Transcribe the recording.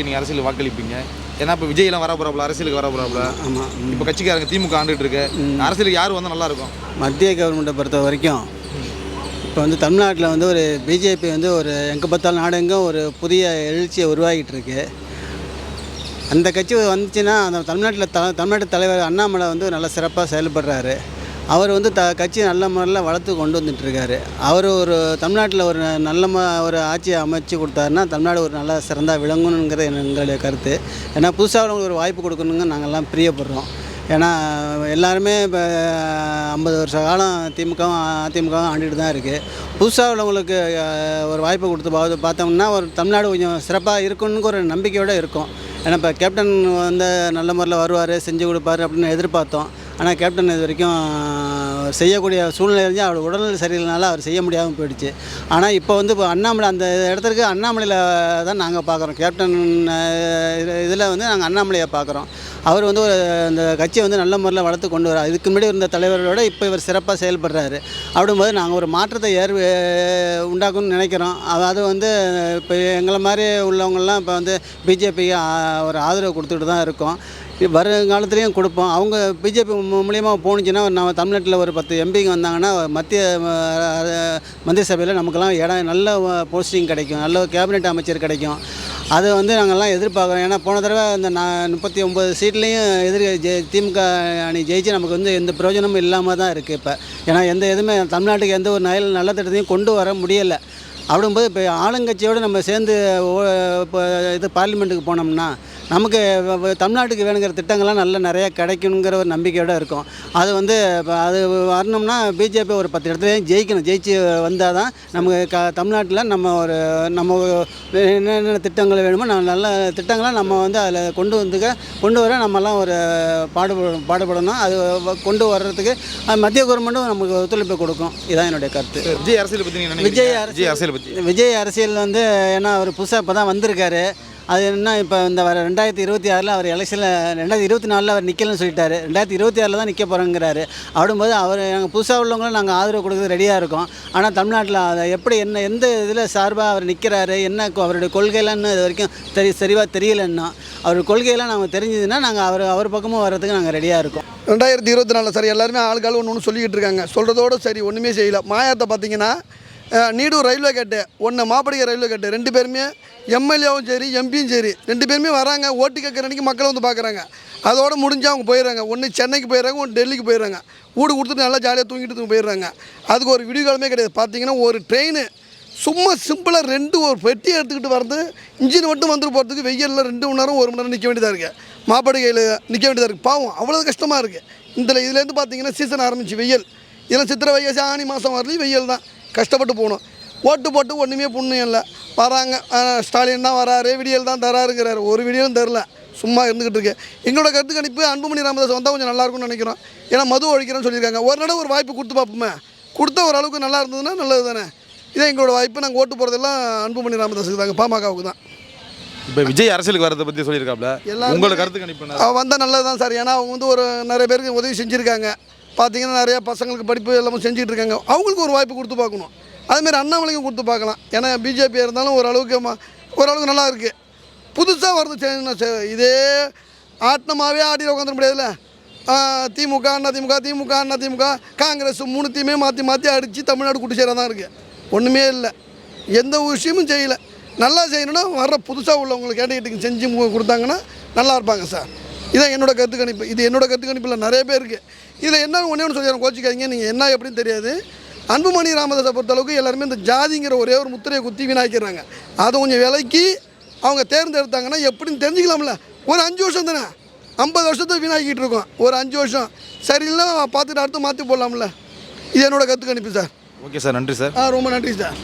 நோக்கி நீங்கள் அரசியல் வாக்களிப்பீங்க? ஏன்னா இப்போ விஜய்லாம் வர போகிறாப்புல அரசியலுக்கு வர போகிறாப்புல ஆமாம் இப்போ கட்சிக்காரங்க திமுக ஆண்டுட்டு இருக்கு. அரசியலுக்கு யார் வந்தால் நல்லா இருக்கும்? மத்திய கவர்மெண்ட்டை பொறுத்த வரைக்கும் இப்போ வந்து தமிழ்நாட்டில் வந்து ஒரு பிஜேபி வந்து ஒரு எங்கே பார்த்தாலும் நாடெங்கும் ஒரு புதிய எழுச்சியை உருவாகிட்டு இருக்கு. அந்த கட்சி வந்துச்சுன்னா அந்த தமிழ்நாட்டில் த தமிழ்நாட்டு தலைவர் அண்ணாமலை வந்து நல்லா சிறப்பாக செயல்படுறாரு. அவர் வந்து த கட்சியை நல்ல முறையில் வளர்த்து கொண்டு வந்துட்டுருக்காரு. அவர் ஒரு தமிழ்நாட்டில் ஒரு நல்ல ம ஒரு ஆட்சியை அமைச்சு கொடுத்தாருன்னா தமிழ்நாடு ஒரு நல்ல சிறந்தாக விளங்கணுங்கிறது எங்களுடைய கருத்து. ஏன்னா புதுசாக ஒரு வாய்ப்பு கொடுக்கணுங்க நாங்கள்லாம் பிரியப்படுறோம். ஏன்னா எல்லாருமே இப்போ ஐம்பது வருஷ காலம் திமுகவும் அதிமுகவும் ஆண்டுகிட்டு தான் இருக்குது புதுசாக உள்ளவங்களுக்கு ஒரு வாய்ப்பு கொடுத்து பார்த்து பார்த்தோம்னா ஒரு தமிழ்நாடு கொஞ்சம் சிறப்பாக இருக்குன்னு ஒரு நம்பிக்கையோடு இருக்கும். ஏன்னா இப்போ கேப்டன் வந்து நல்ல முறையில் வருவார் செஞ்சு கொடுப்பாரு அப்படின்னு எதிர்பார்த்தோம். ஆனால் கேப்டன் இது வரைக்கும் செய்யக்கூடிய சூழ்நிலை இருந்தால் அவர் உடல்நிலை சரியில்லைனால அவர் செய்ய முடியாமல் போயிடுச்சு. ஆனால் இப்போ வந்து இப்போ அண்ணாமலை அந்த இடத்துக்கு அண்ணாமலையில் தான் நாங்கள் பார்க்குறோம். கேப்டன் இதில் வந்து நாங்கள் அண்ணாமலையை பார்க்குறோம். அவர் வந்து ஒரு அந்த கட்சியை வந்து நல்ல முறையில் வளர்த்து கொண்டு வர இதுக்கு முன்னாடி இருந்த தலைவர்களோட இப்போ இவர் சிறப்பாக செயல்படுறாரு. அப்படிங்கும்போது நாங்கள் ஒரு மாற்றத்தை ஏற் உண்டாக்கணும்னு நினைக்கிறோம். அது வந்து இப்போ எங்களை மாதிரி உள்ளவங்கள்லாம் இப்போ வந்து பிஜேபிக்கு ஒரு ஆதரவு கொடுத்துட்டு தான் இருக்கோம். வருங்காலத்துலேயும் கொடுப்போம். அவங்க பிஜேபி மூலியமாக போணுச்சுன்னா நம்ம தமிழ்நாட்டில் ஒரு பத்து எம்பிங்க வந்தாங்கன்னா மத்திய அஹ், மந்திரி சபையில் நமக்கெல்லாம் இடம் நல்ல போஸ்டிங் கிடைக்கும். நல்ல கேபினெட் அமைச்சர் கிடைக்கும். அதை வந்து நாங்கள்லாம் எதிர்பார்க்குறோம். ஏன்னா போன தடவை இந்த நான் முப்பத்தி ஒம்பது சீட்லேயும் எதிர் ஜெ- திமுக அணி ஜெயிச்சு நமக்கு வந்து எந்த பிரயோஜனமும் இல்லாமல் தான் இருக்குது இப்போ. ஏன்னா எந்த எதுவுமே தமிழ்நாட்டுக்கு எந்த ஒரு நயல் நல்ல திட்டத்தையும் கொண்டு வர முடியலை. அப்படிங்கும்போது இப்போ ஆளுங்கட்சியோடு நம்ம சேர்ந்து இப்போ இது பார்லிமெண்ட்டுக்கு போனோம்னா நமக்கு தமிழ்நாட்டுக்கு வேணுங்கிற திட்டங்கள்லாம் நல்ல நிறைய கிடைக்கணுங்கிற ஒரு நம்பிக்கையோடு இருக்கும். அது வந்து அது வரணும்னா பிஜேபி ஒரு பத்து இடத்துலையும் ஜெயிக்கணும். ஜெயிச்சு வந்தால் தான் நமக்கு க தமிழ்நாட்டில் நம்ம ஒரு நம்ம என்னென்ன திட்டங்கள் வேணுமோ நம்ம நல்ல திட்டங்களை நம்ம வந்து அதில் கொண்டு வந்துக்க கொண்டு வர நம்மலாம் ஒரு பாடுபட பாடுபடணும். அது கொண்டு வர்றதுக்கு மத்திய கவர்மெண்ட்டும் நமக்கு ஒத்துழைப்பு கொடுக்கும். இதான் என்னுடைய கருத்து. விஜய் அரசியல் பற்றி விஜய் அரசியல் விஜய் அரசியல் வந்து ஏன்னா அவர் புதுசாக இப்போ தான் வந்திருக்காரு. அது என்ன இப்போ இந்த வர ரெண்டாயிரத்தி இருபத்தி ஆறில் அவர் எலெக்ஷனில் ரெண்டாயிரத்தி இருபத்தி நாலில் அவர் நிற்கலன்னு சொல்லிட்டாரு. ரெண்டாயிரத்தி இருபத்தி ஆறில் தான் நிற்க போகிறோங்கிறாரு அப்படிங்கும்போது அவர் நாங்கள் புதுசாக உள்ளவங்களும் நாங்கள் ஆதரவு கொடுக்க ரெடியாக இருக்கோம். ஆனால் தமிழ்நாட்டில் அதை எப்படி என்ன எந்த இதில் சார்பாக அவர் நிற்கிறாரு என்ன அவருடைய கொள்கைலான்னு இது வரைக்கும் தெரி சரிவாக தெரியலன்னா அவர் கொள்கையெல்லாம் நாங்கள் தெரிஞ்சதுன்னா நாங்கள் அவர் அவர் பக்கமும் வர்றதுக்கு நாங்கள் ரெடியாக இருக்கோம். ரெண்டாயிரத்தி இருபத்தி நாலில் சார் எல்லாருமே ஆளுக்காள் ஒன்று ஒன்று சொல்லிக்கிட்டு இருக்காங்க. சொல்கிறதோட சரி ஒன்றுமே செய்யலை. மாயாத்தை பார்த்தீங்கன்னா நீடூர் ரயில்வே கேட்டு ஒன்று மாப்படிகை ரயில்வே கேட்டு ரெண்டு பேருமே எம்எல்ஏவும் சரி எம்பியும் சரி ரெண்டு பேருமே வராங்க ஓட்டு கேட்குற அன்றைக்கி மக்களை வந்து பார்க்குறாங்க அதோட முடிஞ்சு அவங்க போயிடுறாங்க. ஒன்று சென்னைக்கு போயிடுறாங்க ஒன்று டெல்லிக்கு போயிடுறாங்க. வீடு கொடுத்துட்டு நல்லா ஜாலியாக தூங்கிட்டு போயிடுறாங்க. அதுக்கு ஒரு விடிவு காலமே கிடையாது. பார்த்தீங்கன்னா ஒரு ட்ரெயின் சும்மா சிம்பிளாக ரெண்டு ஒரு பெட்டி எடுத்துக்கிட்டு வரது இன்ஜின் மட்டும் வந்துட்டு போகிறதுக்கு வெயிலில் ரெண்டு மணி நேரம் ஒரு மணி நேரம் நிற்க வேண்டியதாக இருக்குது மாப்படுகையில் நிற்க வேண்டியதாக இருக்குது பாவம் அவ்வளோ கஷ்டமாக இருக்குது இந்த இதுலேருந்து பார்த்தீங்கன்னா சீசன் ஆரம்பிச்சு வெயில். இதெல்லாம் சித்திரை வைகாசி ஆனி மாதம் வரலையும் வெயில் தான். கஷ்டப்பட்டு போகணும். ஓட்டு போட்டு ஒன்றுமே புண்ணியம் இல்லை. வராங்க. ஸ்டாலின் தான் வராரு விடியல் தான் தராருங்கிறாரு. ஒரு விடியலும் தரல. சும்மா இருந்துக்கிட்டு இருக்கு எங்களோட கருத்து கணிப்பு அன்புமணி ராமதாஸ் வந்தால் கொஞ்சம் நல்லா இருக்கும்னு நினைக்கிறோம். ஏன்னா மது ஒழிக்கிறேன்னு சொல்லியிருக்காங்க. ஒரு தடவை ஒரு வாய்ப்பு கொடுத்து பார்ப்போமே. கொடுத்த ஒரு அளவுக்கு நல்லா இருந்ததுன்னா நல்லது தானே. இதான் எங்களோட வாய்ப்பு. நாங்கள் ஓட்டு போகிறதெல்லாம் அன்புமணி ராமதாஸுக்கு தாங்க. பாமகவுக்கு தான். இப்போ விஜய் அரசியலுக்கு வரதை பற்றி சொல்லியிருக்காப்ல. எல்லாருமே- உங்களோட கருத்து கணிப்பு வந்தால் நல்லது தான் சார். ஏன்னா அவங்க வந்து ஒரு நிறைய பேருக்கு உதவி செஞ்சுருக்காங்க. பார்த்தீங்கன்னா நிறையா பசங்களுக்கு படிப்பு எல்லாமே செஞ்சுட்டு இருக்காங்க அவங்களுக்கு ஒரு வாய்ப்பு கொடுத்து பார்க்கணும். அதுமாரி அண்ணாமலைக்கும் கொடுத்து பார்க்கலாம். ஏன்னா பிஜேபியாக இருந்தாலும் ஓரளவுக்கு ஓரளவுக்கு நல்லா இருக்குது புதுசாக வருது இதே ஆட்டமாகவே ஆடி உட்காந்துட முடியாதுல்ல? திமுக அண்ணா திமுக திமுக அண்ணா திமுக காங்கிரஸ் மூணுத்தையுமே மாற்றி மாற்றி அடித்து தமிழ்நாடு கூட்டு சேர தான் இருக்குது ஒன்றுமே இல்லை. எந்த விஷயமும் செய்யலை. நல்லா செய்யணும்னா வர்ற புதுசாக உள்ளவங்களுக்கு கேட்டுக்கிட்டு செஞ்சு கொடுத்தாங்கன்னா நல்லா இருப்பாங்க சார். இதான் என்னோட கருத்து கணிப்பு இது என்னோட கருத்து கணிப்பில் நிறைய பேர் இருக்குது இதில் என்ன ஒன்றே ஒன்று சொல்லிடுறேன் கோச்சிக்காதீங்க. நீங்கள் என்ன எப்படின்னு தெரியாது. அன்புமணி ராமதாஸை பொறுத்தளவுக்கு எல்லாருமே இந்த ஜாதிங்கிற ஒரே ஒரு முத்திரையை குத்தி வீணாக்கிறாங்க அதை கொஞ்சம் விலைக்கு அவங்க தேர்ந்தெடுத்தாங்கன்னா எப்படின்னு தெரிஞ்சுக்கலாம்ல. ஒரு அஞ்சு வருஷம் தானே? ஐம்பது வருஷத்தை வீணாக்கிட்டு இருக்கோம். ஒரு அஞ்சு வருஷம். சரியில்லை பார்த்துட்டு அடுத்து மாற்றி போடலாம்ல. இது என்னோட கருத்து கணிப்பு சார். Okay sir. நன்றி சார். ஆ ரொம்ப நன்றி சார்.